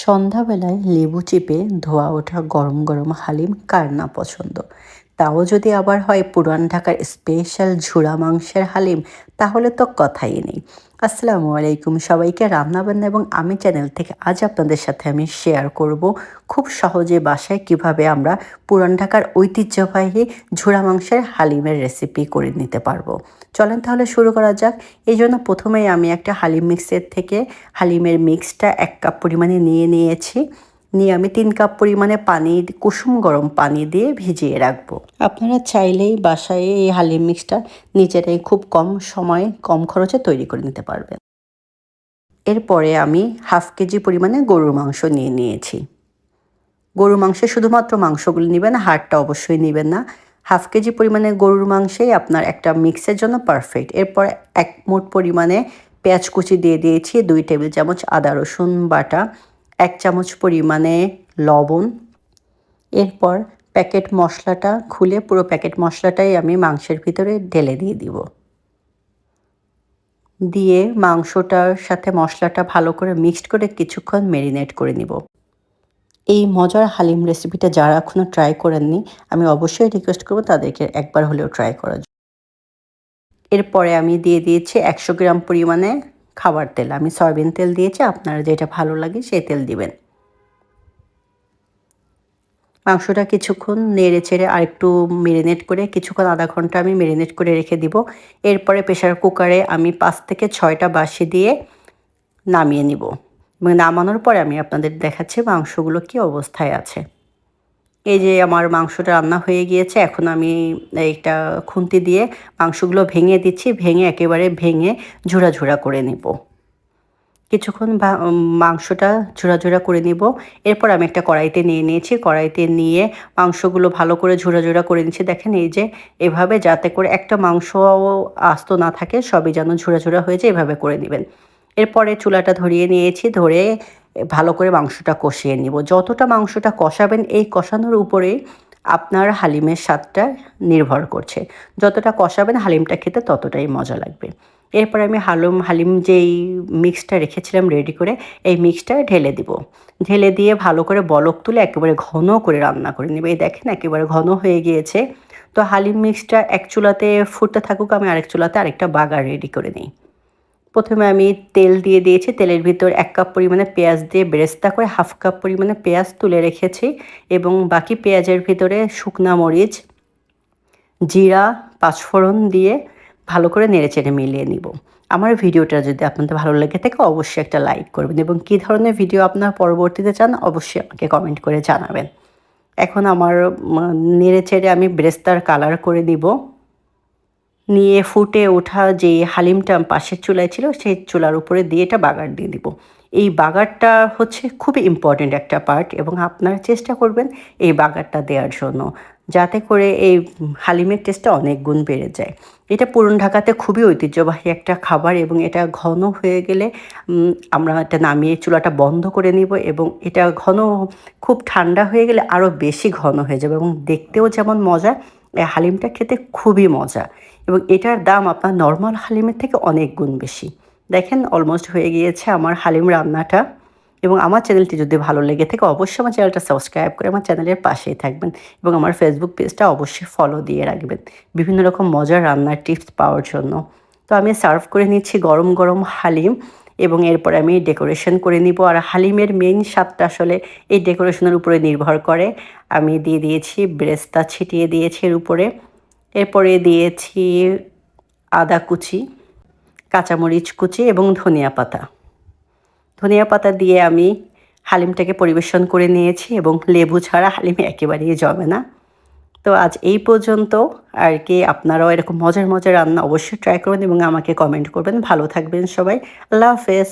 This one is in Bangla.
সন্ধ্যাবেলায় লেবু চেপে ধোয়া ওঠা গরম গরম হালিম কার না পছন্দ? তাও যদি আবার হয় পুরান ঢাকার স্পেশাল ঝুড়া মাংসের হালিম, তাহলে তো কথাই নেই। আসসালামু আলাইকুম। সবাইকে রান্নাবান্না এবং আমি চ্যানেল থেকে আজ আপনাদের সাথে আমি শেয়ার করব খুব সহজে বাসায় কীভাবে আমরা পুরান ঢাকার ঐতিহ্যবাহী ঝোড়া মাংসের হালিমের রেসিপি করে নিতে পারব। চলেন তাহলে শুরু করা যাক। এই জন্য প্রথমেই আমি একটা হালিম মিক্সের থেকে হালিমের মিক্সটা এক কাপ পরিমাণে নিয়ে নিয়েছি। নিয়ে আমি তিন কাপ পরিমাণে পানি কুসুম গরম পানি দিয়ে ভিজিয়ে রাখব। আপনারা চাইলেই বাসায় এই হালিম মিক্সটা নিজেরাই খুব কম সময়ে কম খরচে তৈরি করে নিতে পারবেন। এরপরে আমি হাফ কেজি পরিমাণে গরুর মাংস নিয়ে নিয়েছি। গরুর মাংসে শুধুমাত্র মাংসগুলো নেবেন হাড়টা অবশ্যই নেবেন না। হাফ কেজি পরিমাণে গরুর মাংসেই আপনার একটা মিক্সের জন্য পারফেক্ট। এরপর এক মোট পরিমাণে পেঁয়াজ কুচি দিয়ে দিয়েছি দুই টেবিল চামচ আদা রসুন বাটা এক চামচ পরিমাণে লবণ। এরপর প্যাকেট মশলাটা খুলে পুরো প্যাকেট মশলাটাই আমি মাংসের ভিতরে ঢেলে দিয়ে দিব। দিয়ে মাংসটার সাথে মশলাটা ভালো করে মিক্সড করে কিছুক্ষণ ম্যারিনেট করে নিব। এই মজার হালিম রেসিপিটা যারা এখনও ট্রাই করেননি, আমি অবশ্যই রিকোয়েস্ট করব তাদেরকে একবার হলেও ট্রাই করার এরপরে আমি দিয়ে দিয়েছি একশো গ্রাম পরিমাণে খাবার তেল। আমি সয়াবিন তেল দিয়েছি, আপনারা যেটা ভালো লাগে সেই তেল দিবেন। মাংসটা কিছুক্ষণ নেড়ে চেড়ে আর একটু মেরিনেট করে, কিছুক্ষণ আধা ঘণ্টা আমি মেরিনেট করে রেখে দিব। এরপরে প্রেশার কুকারে আমি পাঁচ থেকে ছয়টা বাসি দিয়ে নামিয়ে নিব। এবং নামানোর পরে আমি আপনাদের দেখাচ্ছি মাংসগুলো কি অবস্থায় আছে। এই যে আমার মাংসটা রান্না হয়ে গিয়েছে, এখন আমি এইটা খুন্তি দিয়ে মাংসগুলো ভেঙে দিচ্ছি, ভেঙে একেবারে ভেঙে ঝোড়া ঝোড়া করে নিব। কিছুক্ষণ মাংসটা ঝোড়া ঝোড়া করে নিব। এরপর আমি একটা কড়াইতে নিয়ে নিয়েছি, কড়াইতে নিয়ে মাংসগুলো ভালো করে ঝোড়া ঝোড়া করে নিচ্ছি। দেখেন এই যে এভাবে যাতে করে একটা মাংস আস্ত না থাকে, সবই যেন ঝোড়া ঝোড়া হয়েছে এভাবে করে নেবেন। এরপরে চুলাটা ধরিয়ে নিয়েছি, ধরে ভালো করে মাংসটা কষিয়ে নিব। যতটা মাংসটা কষাবেন, এই কষানোর উপরেই আপনার হালিমের স্বাদটা নির্ভর করছে। যতটা কষাবেন হালিমটা খেতে ততটাই মজা লাগবে। এরপর আমি হালুম, হালিম যেই মিক্সটা রেখেছিলাম রেডি করে, এই মিক্সটা ঢেলে দিব। ঢেলে দিয়ে ভালো করে বলক তুলে একেবারে ঘন করে রান্না করে নেবে। এই দেখেন একেবারে ঘন হয়ে গিয়েছে। তো হালিম মিক্সটা এক চুলাতে ফুটতে থাকুক, আমি আরেক চুলাতে আরেকটা বাগার রেডি করে নিই। প্রথমে আমি তেল দিয়ে দিয়েছি, তেলের ভিতর এক কাপ পরিমাণে পেঁয়াজ দিয়ে বেরেস্তা করে হাফ কাপ পরিমাণে পেঁয়াজ তুলে রেখেছি এবং বাকি পেঁয়াজের ভিতরে শুকনা মরিচ, জিরা, পাঁচফোড়ন দিয়ে ভালো করে নেড়েচেড়ে মিলিয়ে নিব। আমার ভিডিওটা যদি আপনাদের ভালো লেগে থাকে অবশ্যই একটা লাইক করবেন এবং কী ধরনের ভিডিও আপনার পরবর্তীতে চান অবশ্যই আমাকে কমেন্ট করে জানাবেন। এখন আমার নেড়ে চেড়ে আমি ব্রেস্তার কালার করে দিব নিয়ে ফুটে ওঠা যে হালিমটা পাশের চুলায় ছিল, সেই চুলার উপরে দিয়ে এটা বাগার দিয়ে দিব। এই বাগারটা হচ্ছে খুবই ইম্পর্টেন্ট একটা পার্ট এবং আপনারা চেষ্টা করবেন এই বাগারটা দেওয়ার জন্য, যাতে করে এই হালিমের টেস্টটা অনেক গুণ বেড়ে যায়। এটা পুরন ঢাকাতে খুবই ঐতিহ্যবাহী একটা খাবার এবং এটা ঘন হয়ে গেলে আমরা এটা নামিয়ে চুলাটা বন্ধ করে নিব এবং এটা ঘন, খুব ঠান্ডা হয়ে গেলে আরও বেশি ঘন হয়ে যাবে এবং দেখতেও যেমন মজা এই হালিমটা খেতে খুবই মজা এবং এটার দাম আপনার নর্মাল হালিমের থেকে অনেক গুণ বেশি। দেখেন অলমোস্ট হয়ে গিয়েছে আমার হালিম রান্নাটা এবং আমার চ্যানেলটি যদি ভালো লেগে থাকে, অবশ্যই আমার চ্যানেলটা সাবস্ক্রাইব করে আমার চ্যানেলের পাশেই থাকবেন এবং আমার ফেসবুক পেজটা অবশ্যই ফলো দিয়ে রাখবেন। বিভিন্ন রকম মজার রান্নার টিপস পাওয়ার জন্য। তো আমি সার্ভ করে নিচ্ছি গরম গরম হালিম এবং এরপরে আমি ডেকোরেশন করে নিব। আর হালিমের মেইন স্বাদটা আসলে এই ডেকোরেশনের উপরে নির্ভর করে। আমি দিয়ে দিয়েছি, ব্রেস্তা ছিটিয়ে দিয়েছি এর উপরে। এরপরে দিয়েছি আদা কুচি, কাঁচামরিচ কুচি এবং ধনিয়া পাতা। ধনিয়া পাতা দিয়ে আমি হালিমটাকে পরিবেশন করে নিয়েছি এবং লেবু ছাড়া হালিম একেবারেই জমে না। তো আজ এই পর্যন্ত, আর কি আপনারাও এরকম মজার মজার রান্না অবশ্যই ট্রাই করবেন এবং আমাকে কমেন্ট করবেন। ভালো থাকবেন সবাই। আল্লাহ হাফেজ।